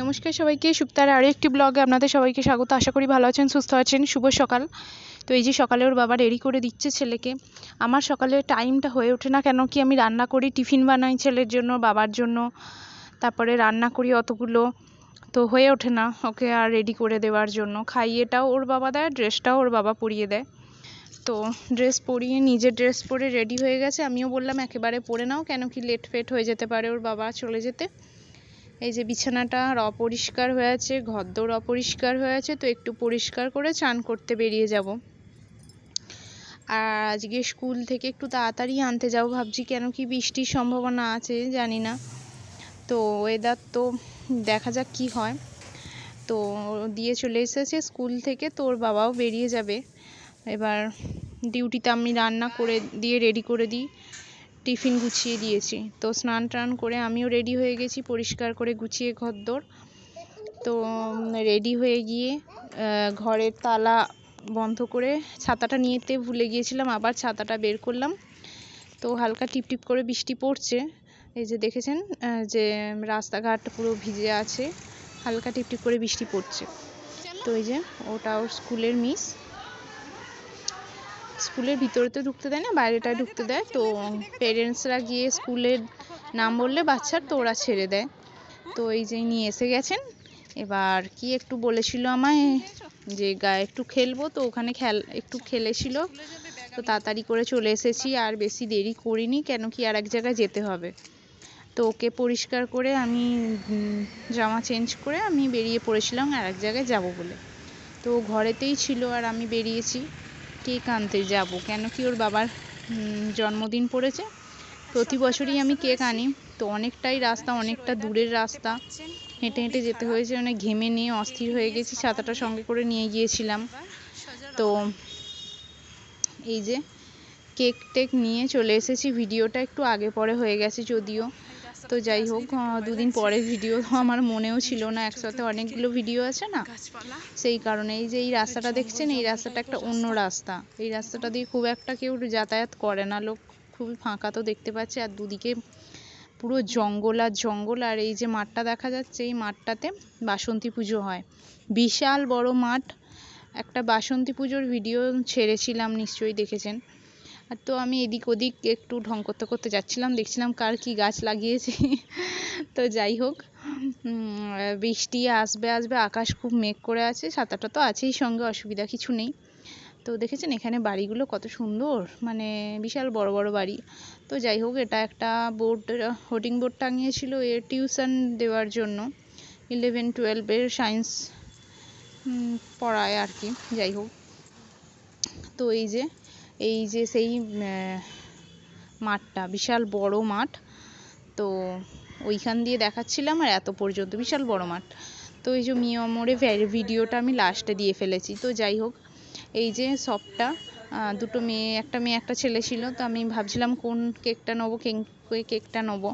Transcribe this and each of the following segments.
নমস্কার সবাইকে, সুপ্তার আরও একটি ব্লগে আপনাদের সবাইকে স্বাগত। আশা করি ভালো আছেন, সুস্থ আছেন। শুভ সকাল। তো এই যে সকালে ওর বাবা রেডি করে দিচ্ছে ছেলেকে, আমার সকালে টাইমটা হয়ে ওঠে না কেন কি আমি রান্না করি, টিফিন বানাই ছেলের জন্য, বাবার জন্য, তারপরে রান্না করি অতগুলো, তো হয়ে ওঠে না ওকে আর রেডি করে দেওয়ার জন্য। খাইয়েটাও ওর বাবা দেয় ড্রেসটাও ওর বাবা পরিয়ে দেয়। তো ড্রেস পরিয়ে, নিজে ড্রেস পরে রেডি হয়ে গেছে। আমিও বললাম, একেবারে পরে নাও, কেন কি লেট ফেট হয়ে যেতে পারে ওর বাবা চলে যেতে। এই যে বিছানাটা অপরিষ্কার হয়ে আছে, ঘরদোর অপরিষ্কার হয়ে আছে, তো একটু পরিষ্কার করে চান করতে বেরিয়ে যাব। আর আজকে স্কুল থেকে একটু তাড়াতাড়ি আনতে যাব, ভাবছি কেন কি বৃষ্টির সম্ভাবনা আছে, জানি না। তো ওয়েদার তো দেখা যাক কি হয়। তো দিয়ে চলে এসেছে স্কুল থেকে, তোর বাবাও বেরিয়ে যাবে। এবার ডিউটিতে আমি রান্না করে দিয়ে রেডি করে দিই। টিফিন গুছিয়ে দিয়েছি। তো স্নান টান করে আমিও রেডি হয়ে গেছি পরিষ্কার করে গুছিয়ে ঘরদোর। তো রেডি হয়ে গিয়ে ঘরের তালা বন্ধ করে ছাতাটা নিয়েতে ভুলে গিয়েছিলাম আবার ছাতাটা বের করলাম। তো হালকা টিপটিপ করে বৃষ্টি পড়ছে। এই যে দেখেছেন যে রাস্তাঘাট পুরো ভিজে আছে হালকা টিপটিপ করে বৃষ্টি পড়ছে। তো এই যে ওটা ওর স্কুলের মিস স্কুলের ভিতরে তো ঢুকতে দেয় না বাইরেটায় ঢুকতে দেয়। তো পেরেন্টসরা গিয়ে স্কুলের নাম বললে বাচ্চার তো ওরা ছেড়ে দেয়। তো এই যে নিয়ে এসে গেছেন, এবার কি একটু বলেছিল আমায় যে গায়ে একটু খেলব, তো ওখানে খেল একটু খেলেছিল। তো তাড়াতাড়ি করে চলে এসেছি, আর বেশি দেরি করিনি, কেন কি আর এক জায়গায় যেতে হবে। তো ওকে পরিষ্কার করে আমি জামা চেঞ্জ করে আমি বেরিয়ে পড়েছিলাম, আর এক জায়গায় যাব বলে। তো ঘরেতেই ছিল, আর আমি বেরিয়েছি। কেক আনতে যাব। কেন কি ওর বাবার জন্মদিন পড়েছে। প্রতি বছরই আমি কেক আনি। তো অনেকটাই রাস্তা, অনেকটা দূরের রাস্তা। হেঁটে হেঁটে যেতে হয়েছে মানে ঘেমে নিয়ে অস্থির হয়ে গেছি, ছাতাটা সঙ্গে করে নিয়ে গিয়েছিলাম। তো এই যে, কেক টেক নিয়ে চলে এসেছি। ভিডিওটা একটু আগে পরে হয়ে গেছে, যদিও। তো যাই হোক দুদিন পরে ভিডিও আমার মনেও ছিল না, একসাথে অনেকগুলো ভিডিও আছে না? সেই কারণে এই যে এই রাস্তাটা দেখছেন, এই রাস্তাটা একটা অন্য রাস্তা। এই রাস্তাটা দিয়ে খুব একটা কেউ যাতায়াত করে না, লোক খুবই ফাঁকা তো দেখতে পাচ্ছে। আর দুদিকে পুরো জঙ্গল আর জঙ্গল, আর এই যে মাঠটা দেখা যাচ্ছে, এই মাঠটাতে বাসন্তী পুজো হয়। বিশাল বড় মাঠ। একটা বাসন্তী পুজোর ভিডিও ছেড়েছিলাম, নিশ্চয়ই দেখেছেন। আর তো আমি এদিক ওদিক একটু ঢং করতে করতে যাচ্ছিলাম, দেখছিলাম কার কি গাছ লাগিয়েছি। তো যাই হোক বৃষ্টি আসবে আসবে, আকাশ খুব মেঘ করে আছে ছাতাটা তো আছেই সঙ্গে, অসুবিধা কিছু নেই। তো দেখেছেন এখানে বাড়িগুলো কত সুন্দর মানে বিশাল বড় বড় বাড়ি। তো যাই হোক, এটা একটা বোর্ড, হোর্ডিং বোর্ড টাঙিয়েছিল এর টিউশন দেওয়ার জন্য ইলেভেন টুয়েলভের সায়েন্স পড়ায় আর কি, যাই হোক। তো এই যে এই যে সেই মাঠটা, বিশাল বড় মাঠ। তো ওইখান দিয়ে দেখাচ্ছিলাম আর এত পর্যন্ত, বিশাল বড় মাঠ। তো এই যে মিয়া মিয়মরে ভিডিওটা আমি লাস্টে দিয়ে ফেলেছি। তো যাই হোক, এই যে সবটা দুটো মেয়ে, একটা মেয়ে, একটা ছেলে ছিল। তো আমি ভাবছিলাম কোন কেকটা নেব কেকটা নেব।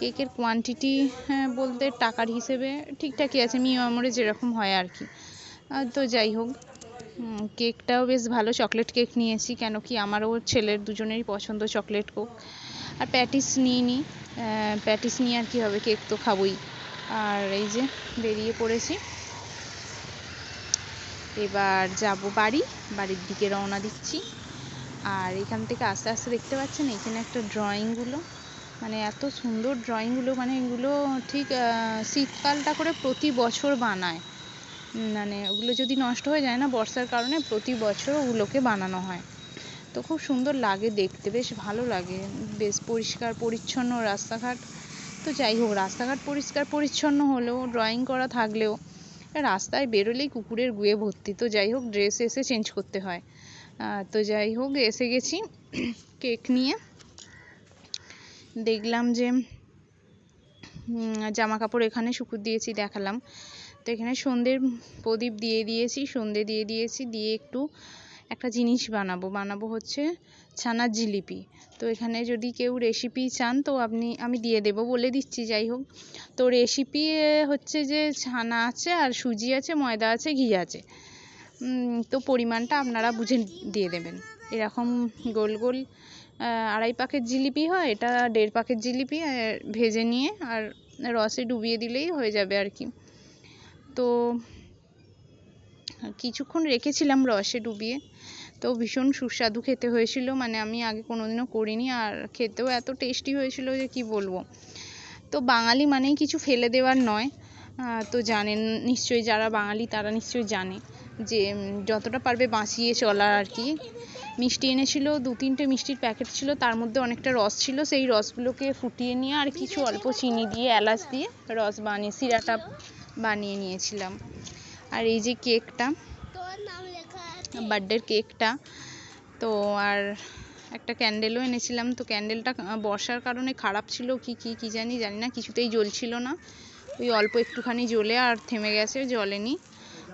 কেকের কোয়ান্টিটি হ্যাঁ বলতে টাকার হিসেবে ঠিকঠাকই আছে। মিয়া মিয়মরে যেরকম হয় আর কি। তো যাই হোক কেকটাও বেশ ভালো চকলেট কেক নিয়েছি, কেন কি আমারও ছেলের দুজনেরই পছন্দ চকলেট কোক আর প্যাটিস নিই নি প্যাটিস নিয়ে আর কি হবে কেক তো খাবোই। আর এই যে বেরিয়ে পড়েছি। এবার যাব বাড়ি, বাড়ির দিকে রওনা দিচ্ছি। আর এখান থেকে আস্তে আস্তে দেখতে পাচ্ছেন, এখানে একটা ড্রয়িংগুলো মানে এত সুন্দর ড্রয়িংগুলো মানে এগুলো ঠিক শীতকালটা করে প্রতি বছর বানায়। মানে ওগুলো যদি নষ্ট হয়ে যায় না, বর্ষার কারণে প্রতি বছর ওগুলোকে বানানো হয়। তো খুব সুন্দর লাগে দেখতে, বেশ ভালো লাগে। বেশ পরিষ্কার, পরিচ্ছন্ন রাস্তাঘাট। তো যাই হোক, রাস্তাঘাট পরিষ্কার, পরিচ্ছন্ন হলেও ড্রয়িং করা থাকলেও, রাস্তায় বেরোলেই কুকুরের গুয়ে ভর্তি। তো যাই হোক ড্রেস এসে চেঞ্জ করতে হয়। তো যাই হোক, এসে গেছি কেক নিয়ে। দেখলাম যে জামা কাপড় এখানে শুকুর দিয়েছি, দেখালাম। তো এখানে সন্ধ্যের প্রদীপ দিয়ে দিয়েছি সন্ধে দিয়ে দিয়েছি, দিয়ে একটু একটা জিনিস বানাবো। বানাবো হচ্ছে ছানার জিলিপি। তো এখানে যদি কেউ রেসিপি চান, তো আপনি, আমি দিয়ে দেবো, বলে দিচ্ছি, যাই হোক। তো রেসিপি হচ্ছে যে ছানা আছে আর সুজি আছে, ময়দা আছে, ঘি আছে। তো পরিমাণটা আপনারা বুঝে দিয়ে দেবেন। এরকম গোল গোল আড়াই প্যাকেট জিলিপি হয়, এটা দেড় প্যাকেট জিলিপি ভেজে নিয়ে আর রসে ডুবিয়ে দিলেই হয়ে যাবে আর কি। তো কিছুক্ষণ রেখেছিলাম রসে ডুবিয়ে। তো ভীষণ সুস্বাদু খেতে হয়েছিল মানে আমি আগে কোনোদিনও করিনি আর খেতেও এত টেস্টি হয়েছিল যে কি বলব। তো বাঙালি মানেই কিছু ফেলে দেওয়ার নয়। তো জানেন নিশ্চয়ই যারা বাঙালি তারা নিশ্চয়ই জানে যে যতটা পারবে বাঁচিয়ে চলার আর কি। মিষ্টি এনেছিল দু তিনটে মিষ্টির প্যাকেট ছিল, তার মধ্যে অনেকটা রস ছিল, সেই রসগুলোকে ফুটিয়ে নিয়ে আর কিছু অল্প চিনি দিয়ে, এলাচ দিয়ে রস বানিয়ে, সিরাটা বানিয়ে নিয়েছিলাম। আর এই যে কেকটা বার্থডের কেকটা তো আর একটা ক্যান্ডেলও এনেছিলাম। তো ক্যান্ডেলটা বর্ষার কারণে খারাপ ছিল কি কি কি জানি জানি না কিছুতেই জ্বলছিল না। ওই অল্প একটুখানি জ্বলে আর থেমে গেছে জ্বলেনি।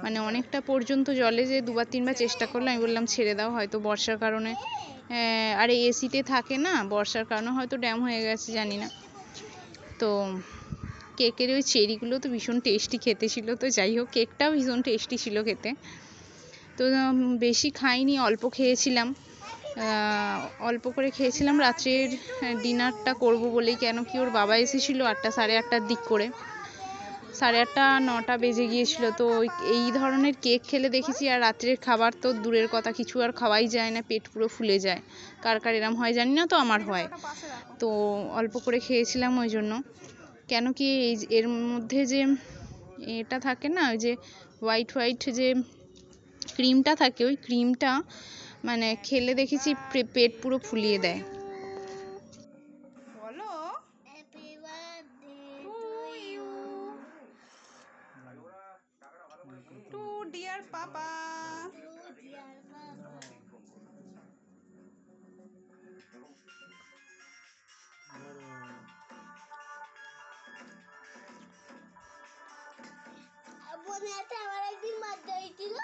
মানে অনেকটা পর্যন্ত জলে যে দুবার তিনবার চেষ্টা করলাম। আমি বললাম ছেড়ে দাও হয়তো বর্ষার কারণে। আর আরে এসিতে থাকে না বর্ষার কারণে হয়তো ড্যাম হয়ে গেছে জানি না। তো কেকের ওই চেরিগুলো তো ভীষণ টেস্টি খেতে ছিল, তো যাই হোক, কেকটাও ভীষণ টেস্টি ছিল খেতে। তো বেশি খাইনি, অল্প খেয়েছিলাম। অল্প করে খেয়েছিলাম, রাত্রের ডিনারটা করব বলেই, কেন কি ওর বাবা এসেছিল আটটা, সাড়ে আটটার দিক করে। সাড়ে আটটা, নটা বেজে গিয়েছিল, তো এই ধরনের কেক খেলে দেখেছি, আর রাত্রের খাবার তো দূরের কথা, কিছু আর খাওয়াই যায় না, পেট পুরো ফুলে যায়। কার কার এরম হয় জানি না তো, আমার হয়। তো, অল্প করে খেয়েছিলাম ওই জন্য। কেন কি এই যে- এর মধ্যে যে এটা থাকে না ওই যে হোয়াইট হোয়াইট যে ক্রিমটা থাকে ওই ক্রিমটা মানে খেলে দেখেছি পেট পুরো ফুলিয়ে দেয়। বলো। Happy you to dear papa সাথে আমার একদিন হয়েছিল।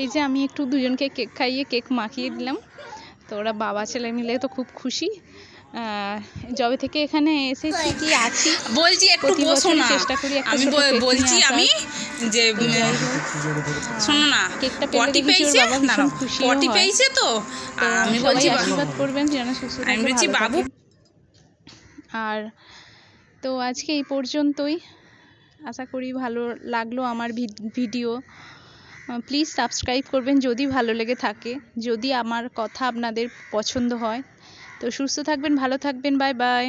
এই যে আমি একটু দুজনকে কেক খাইয়ে কেক মাখিয়ে দিলাম। তো ওরা বাবা ছেলে মিলে তো খুব খুশি। আহ, যবে থেকে এখানে এসেছি কি আছি? বলছি একটু প্রতি বসো না। চেষ্টা করি আমি বলছি আমি যে শোনো না পটি পেয়েছে? পটি পেয়েছে তো? তো আমি বলছি আশীর্বাদ করবেন যেন সুস্থ আমি বলছি বাবু। আর তো আজকে এই পর্যন্তই। আশা করি ভালো লাগল আমার ভিডিও। প্লিজ সাবস্ক্রাইব করবেন যদি ভালো লেগে থাকে। যদি আমার কথা আপনাদের পছন্দ হয়। তো সুস্থ থাকবেন ভালো থাকবেন বাই বাই